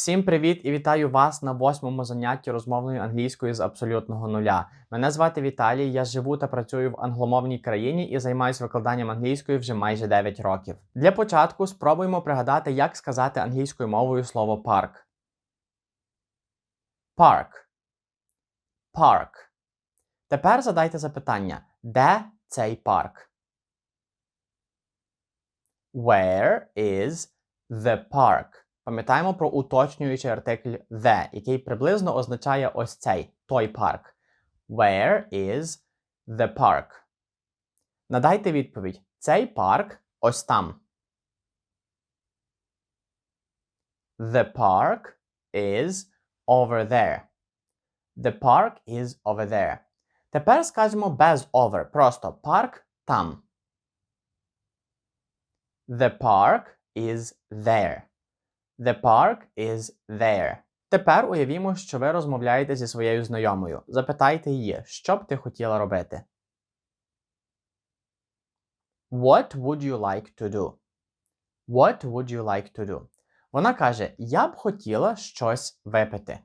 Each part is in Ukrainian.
Всім привіт і вітаю вас на восьмому занятті розмовної англійської з абсолютного нуля. Мене звати Віталій. Я живу та працюю в англомовній країні і займаюся викладанням англійської вже майже 9 років. Для початку спробуємо пригадати, як сказати англійською мовою слово парк. Парк. Парк. Тепер задайте запитання: де цей парк? Where is the park? Пам'ятаємо про уточнюючий артикль the, який приблизно означає ось цей той парк. Where is the park? Надайте відповідь. Цей парк ось там. The park is over there. The park is over there. Тепер скажемо без over. Просто парк там. The park is there. The park is there. Тепер уявімо, що ви розмовляєте зі своєю знайомою. Запитайте її, що б ти хотіла робити. What would you like to do? What would you like to do? Вона каже: Я б хотіла щось випити.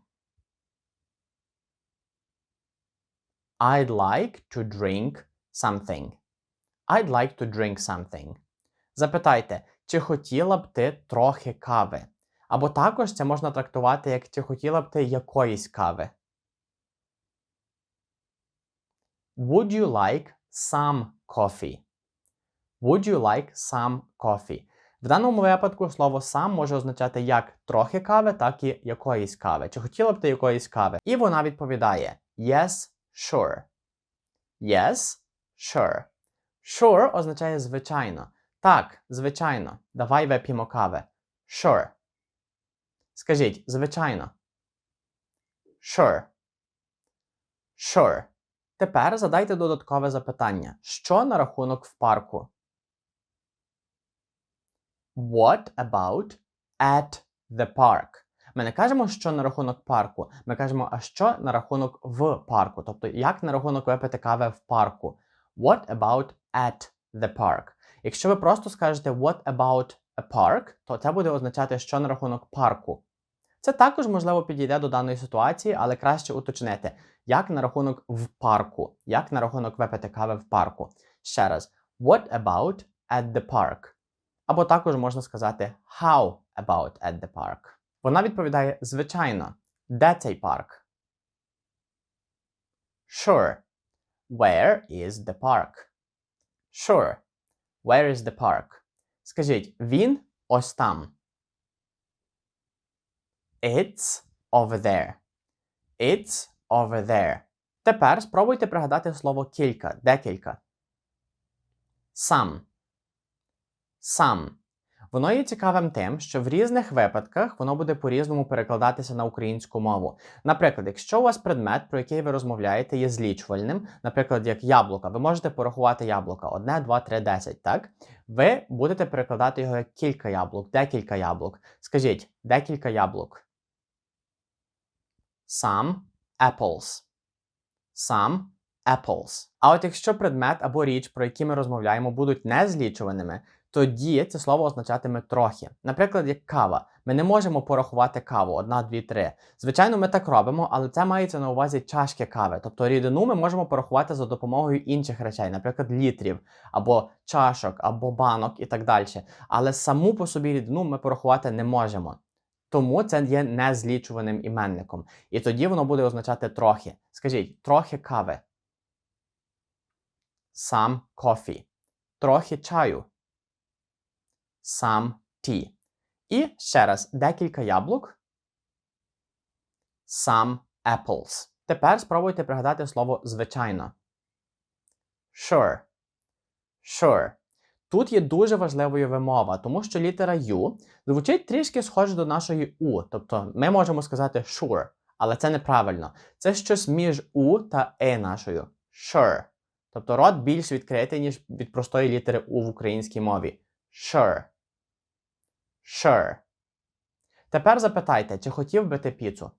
I'd like to drink something. I'd like to drink something. Запитайте, чи хотіла б ти трохи кави? Або також це можна трактувати як чи хотіла б ти якоїсь кави. Would you like some coffee? Would you like some coffee? В даному випадку слово сам може означати як трохи кави, так і якоїсь кави. Чи хотіла б ти якоїсь кави? І вона відповідає Yes, sure. Yes, sure. Sure означає звичайно. Так, звичайно. Давай вип'ємо кави. Sure. Скажіть, звичайно. Sure. Sure. Тепер задайте додаткове запитання. Що на рахунок в парку? What about at the park? Ми не кажемо, що на рахунок парку. Ми кажемо, а що на рахунок в парку. Тобто, як на рахунок випити кави в парку. What about at the park? Якщо ви просто скажете what about a park, то це буде означати, що на рахунок парку. Це також можливо підійде до даної ситуації, але краще уточнити, як на рахунок в парку, як на рахунок випити кави в парку. Ще раз, what about at the park? Або також можна сказати how about at the park. Вона відповідає звичайно, де цей парк? Sure. Where is the park? Sure. Where is the park? Скажіть, він ось там. It's over there. It's over there. Тепер спробуйте пригадати слово кілька, декілька. Some. Some. Воно є цікавим тим, що в різних випадках воно буде по-різному перекладатися на українську мову. Наприклад, якщо у вас предмет, про який ви розмовляєте, є злічувальним, наприклад, як яблука, ви можете порахувати яблука 1, 2, 3, 10, так? Ви будете перекладати його як кілька яблук, декілька яблук. Скажіть, декілька яблук. Some apples. Some apples. А от якщо предмет або річ, про які ми розмовляємо, будуть незлічуваними, тоді це слово означатиме трохи. Наприклад, як кава. Ми не можемо порахувати каву одна, дві, три. Звичайно, ми так робимо, але це мається на увазі чашки кави. Тобто рідину ми можемо порахувати за допомогою інших речей, наприклад, літрів, або чашок, або банок і так далі. Але саму по собі рідину ми порахувати не можемо. Тому це є незлічуваним іменником. І тоді воно буде означати трохи. Скажіть, трохи кави. Some coffee. Трохи чаю. Some tea. І ще раз декілька яблук. Some apples. Тепер спробуйте пригадати слово звичайно. Sure. Sure. Тут є дуже важливою вимова, тому що літера U звучить трішки схоже до нашої У. Тобто ми можемо сказати sure, але це неправильно. Це щось між У та Е нашою. Sure. Тобто рот більш відкритий, ніж від простої літери У в українській мові. Sure. Sure. Тепер запитайте, чи хотів би ти піцу?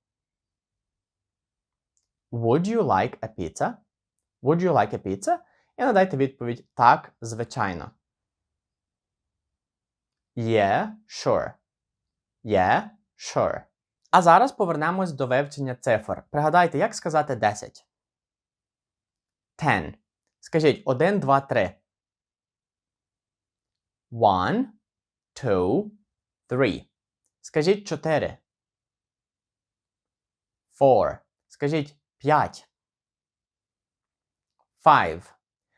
Would you like a pizza? Would you like a pizza? І надайте відповідь так, звичайно. Yeah, sure. Yeah, sure. А зараз повернемось до вивчення цифр. Пригадайте, як сказати 10. 10. Скажіть 1, 2, 3. 1, 2, 3. Скажіть 4. 4. Скажіть 5. 5.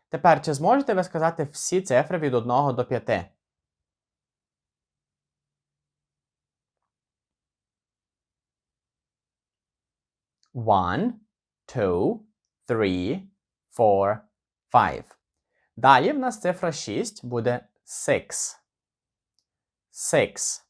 Тепер чи зможете ви сказати всі цифри від 1 до 5? One, two, three, four, five. Далі в нас цифра 6 буде six. Six.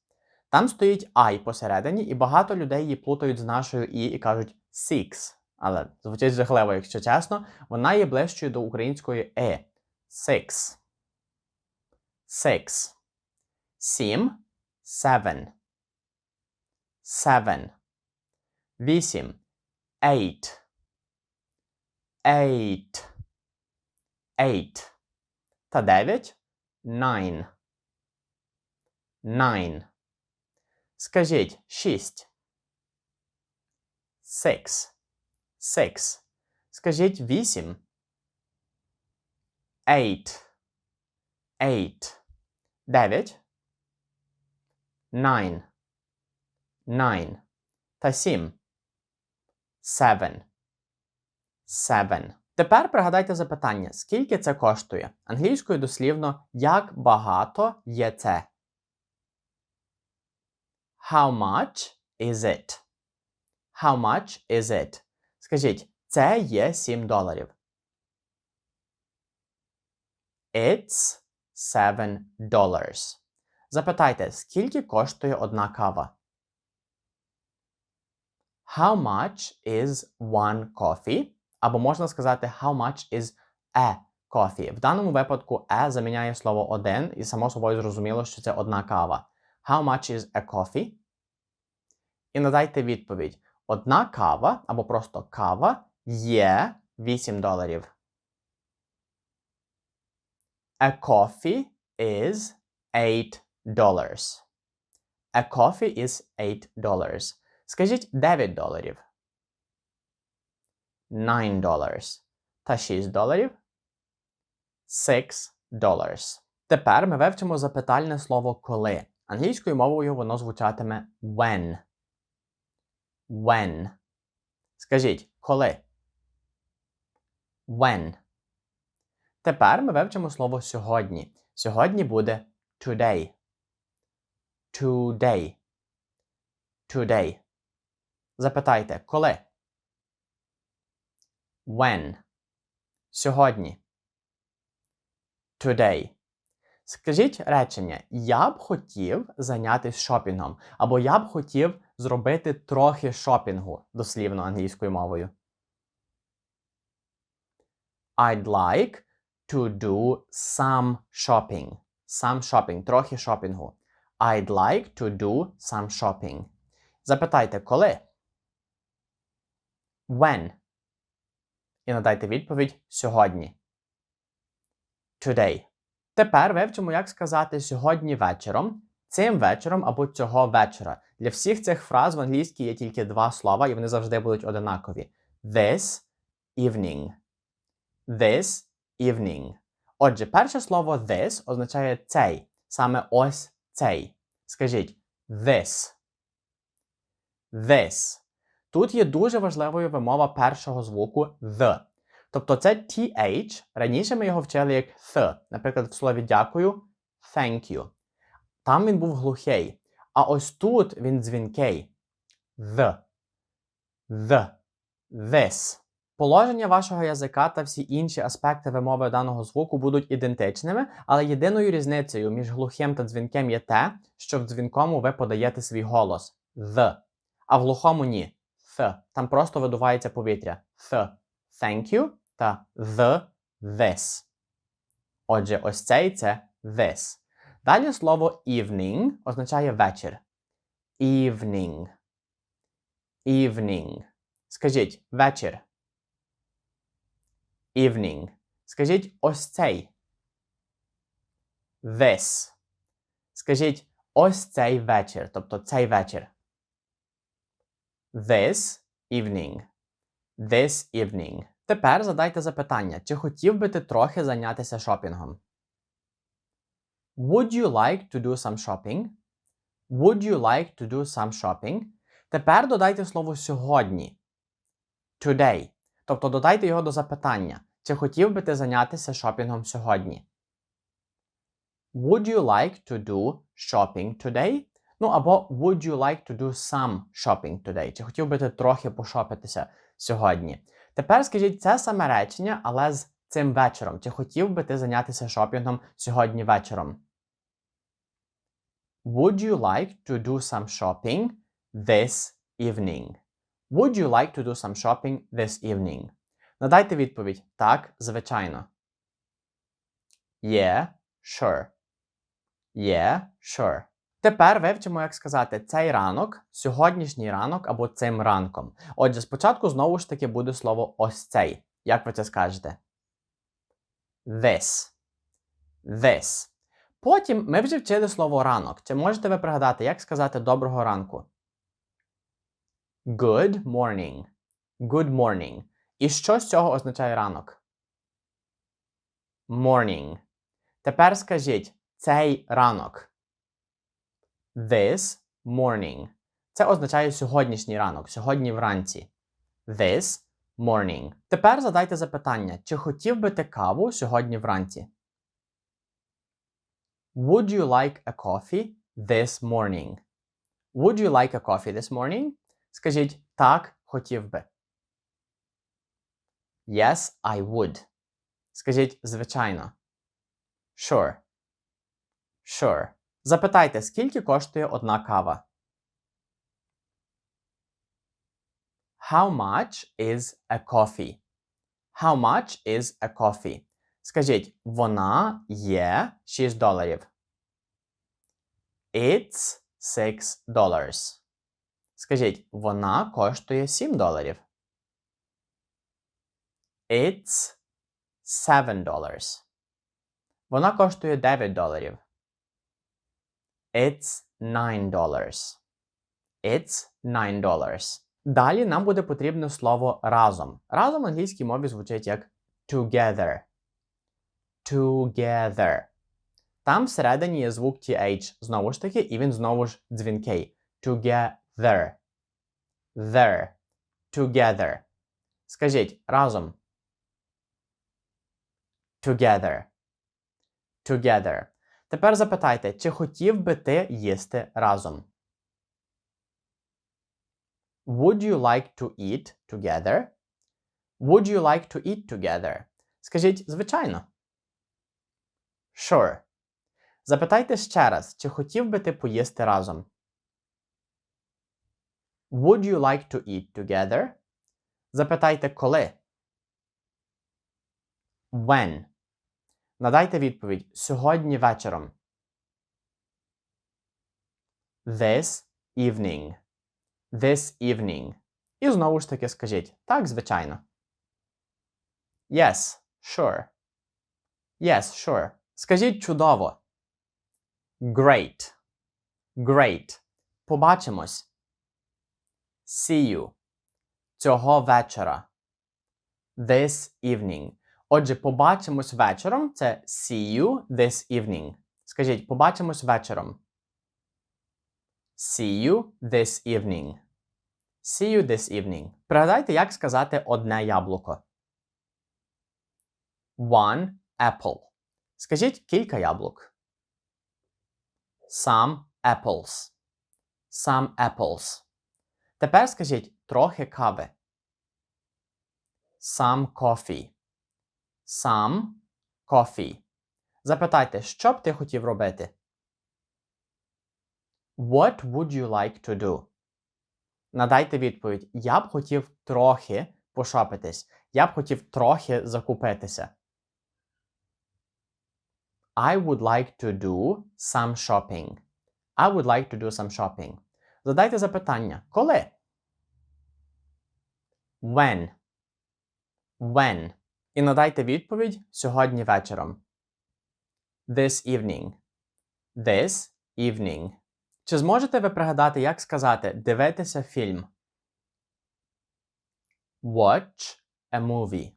Там стоїть I посередині, і багато людей її плутають з нашою І і кажуть six. Але звучить жахливо, якщо чесно, вона є ближчою до української е. Six. Six. Сім. Seven. Seven. Вісім. Eight. Eight. Eight. Та дев'ять. Nine. Nine. Скажіть шість. Six. Six. Скажіть вісім. Eight. Eight. Дев'ять. Nine. Nine. Та сім. Seven. Seven. Тепер пригадайте запитання, скільки це коштує? Англійською дослівно, як багато є це? How much is it? How much is it? Скажіть, це є 7 доларів. It's 7 dollars. Запитайте, скільки коштує одна кава? How much is one coffee? Або можна сказати how much is a coffee. В даному випадку a заміняє слово один, і само собою зрозуміло, що це одна кава. How much is a coffee? І надайте відповідь. Одна кава або просто кава є 8 доларів. A coffee is 8 dollars. A coffee is 8 dollars. Скажіть 9 доларів. 9 dollars. Та 6 доларів. 6 dollars. Тепер ми вивчимо запитальне слово коли. Англійською мовою воно звучатиме when. When. Скажіть коли. When. Тепер ми вивчимо слово сьогодні. Сьогодні буде today. Today. Today. Запитайте, коли? When. Сьогодні. Today. Скажіть речення: Я б хотів зайнятися шопінгом. Або я б хотів зробити трохи шопінгу, дослівно англійською мовою. I'd like to do some shopping. Some shopping. Трохи шопінгу. I'd like to do some shopping. Запитайте, коли? When. І надайте відповідь сьогодні. Today. Тепер вивчимо, як сказати сьогодні вечором, цим вечором або цього вечора. Для всіх цих фраз в англійській є тільки два слова, і вони завжди будуть одинакові. This evening. This evening. Отже, перше слово this означає цей. Саме ось цей. Скажіть this. This. Тут є дуже важливою вимова першого звуку the. Тобто це TH, раніше ми його вчили як th. Наприклад, в слові дякую thank you. Там він був глухий. А ось тут він дзвінкий. The. The. This. Положення вашого язика та всі інші аспекти вимови даного звуку будуть ідентичними, але єдиною різницею між глухим та дзвінким є те, що в дзвінкому ви подаєте свій голос the, а в глухому ні. Там просто видувається повітря. Th. Thank you та the this. Отже, ось цей це this. Далі слово evening означає вечір. Evening. Evening. Скажіть вечір. Evening. Скажіть ось цей. This. Скажіть ось цей вечір. Тобто цей вечір. This evening. This evening. Тепер задайте запитання, чи хотів би ти трохи зайнятися шопінгом? Would you like to do some shopping? Would you like to do some shopping? Тепер додайте слово сьогодні. Today. Тобто додайте його до запитання. Чи хотів би ти зайнятися шопінгом сьогодні? Would you like to do shopping today? Ну або would you like to do some shopping today? Чи хотів би ти трохи пошопитися сьогодні? Тепер скажіть це саме речення, але з цим вечором. Чи хотів би ти зайнятися шопінгом сьогодні вечором? Would you like to do some shopping this evening? Would you like to do some shopping this evening? Надайте відповідь так, звичайно. Yeah, sure. Yeah, sure. Тепер вивчимо, як сказати цей ранок, сьогоднішній ранок або цим ранком. Отже, спочатку знову ж таки буде слово ось цей. Як ви це скажете? This. This. Потім ми вже вчили слово ранок. Чи можете ви пригадати, як сказати доброго ранку? Good morning. Good morning. І що з цього означає ранок? Morning. Тепер скажіть цей ранок. This morning. Це означає сьогоднішній ранок, сьогодні вранці. This morning. Тепер задайте запитання, чи хотів би ти каву сьогодні вранці? Would you like a coffee this morning? Would you like a coffee this morning? Скажіть так, хотів би. Yes, I would. Скажіть звичайно. Sure. Sure. Запитайте, скільки коштує одна кава? How much is a coffee? How much is a coffee? Скажіть, вона є 6 доларів. It's 6 dollars. Скажіть, вона коштує 7 доларів. It's 7 dollars. Вона коштує 9 доларів. It's 9 dollars. It's 9 dollars. Далі нам буде потрібно слово разом. Разом в англійській мові звучить як together. Together. Там всередині є звук TH, знову ж таки, і він знову ж дзвінкий. Together. There. Together. Скажіть разом. Together. Together. Тепер запитайте, чи хотів би ти їсти разом? Would you like to eat together? Would you like to eat together? Скажіть, звичайно. Sure. Запитайте ще раз, чи хотів би ти поїсти разом? Would you like to eat together? Запитайте коли. When. Надайте відповідь сьогодні вечором. This evening. This evening. І знову ж таки скажіть так, звичайно. Yes, sure. Yes, sure. Скажіть чудово. Great. Great. Побачимось. See you. Цього вечора. This evening. Отже, побачимось вечором. Це see you this evening. Скажіть, побачимось вечором. See you this evening. See you this evening. Пригадайте, як сказати одне яблуко. One apple. Скажіть кілька яблук. Some apples. Some apples. Тепер скажіть трохи кави. Some coffee. Some coffee. Запитайте, що б ти хотів робити? What would you like to do? Надайте відповідь. Я б хотів трохи пошопитись. Я б хотів трохи закупитися. I would like to do some shopping. I would like to do some shopping. Задайте запитання. Коли? When. When. І надайте відповідь сьогодні вечором. This evening. This evening. Чи зможете ви пригадати, як сказати дивитися фільм? Watch a movie.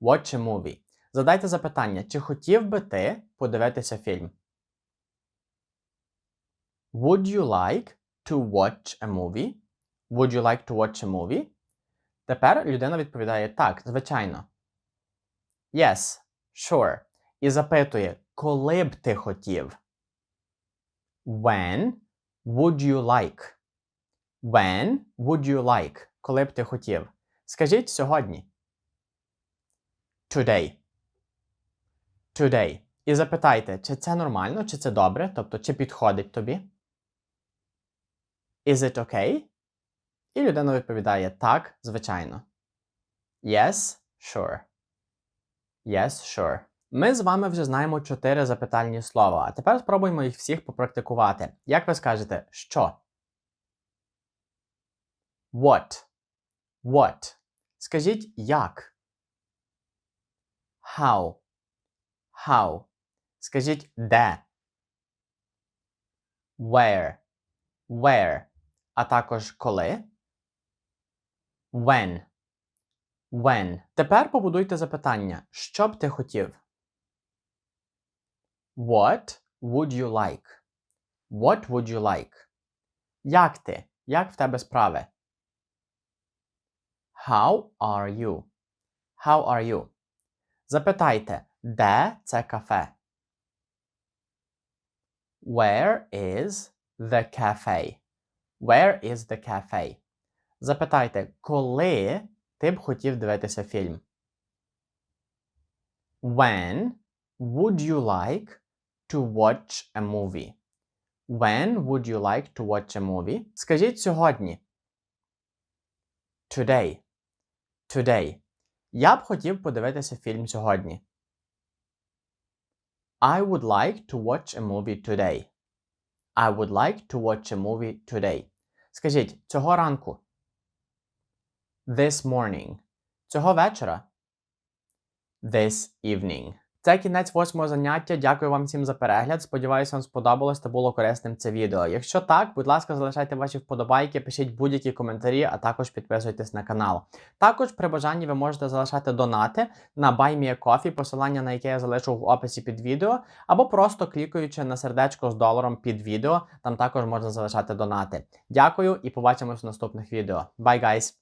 Watch a movie. Задайте запитання, чи хотів би ти подивитися фільм? Would you like to watch a movie? Would you like to watch a movie? Тепер людина відповідає так, звичайно. Yes, sure. І запитує, коли б ти хотів? When would you like? When would you like? Коли б ти хотів? Скажіть сьогодні. Today. Today. І запитайте, чи це нормально, чи це добре, тобто чи підходить тобі? Is it okay? І людина відповідає так, звичайно. Yes, sure. Yes, sure. Ми з вами вже знаємо чотири запитальні слова, а тепер спробуємо їх всіх попрактикувати. Як ви скажете, що? What? What? Скажіть як? How? How? Скажіть де? Where? Where? А також коли? When? When? Тепер побудуйте запитання. Що б ти хотів? What would you like? What would you like? Як ти? Як в тебе справи? How are you? How are you? Запитайте, де це кафе? Where is the cafe? Where is the cafe? Запитайте, коли ти б хотів дивитися фільм? When would you like to watch a movie? When would you like to watch a movie? Скажіть сьогодні. Today. Today. Я б хотів подивитися фільм сьогодні. I would like to watch a movie today. I would like to watch a movie today. Скажіть, цього ранку. This morning. Цього вечора. This evening. Це кінець восьмого заняття. Дякую вам всім за перегляд. Сподіваюся, вам сподобалось та було корисним це відео. Якщо так, будь ласка, залишайте ваші вподобайки, пишіть будь-які коментарі, а також підписуйтесь на канал. Також при бажанні ви можете залишати донати на BuyMeACoffee, посилання на яке я залишу в описі під відео, або просто клікаючи на сердечко з доларом під відео, там також можна залишати донати. Дякую і побачимось в наступних відео. Bye, guys!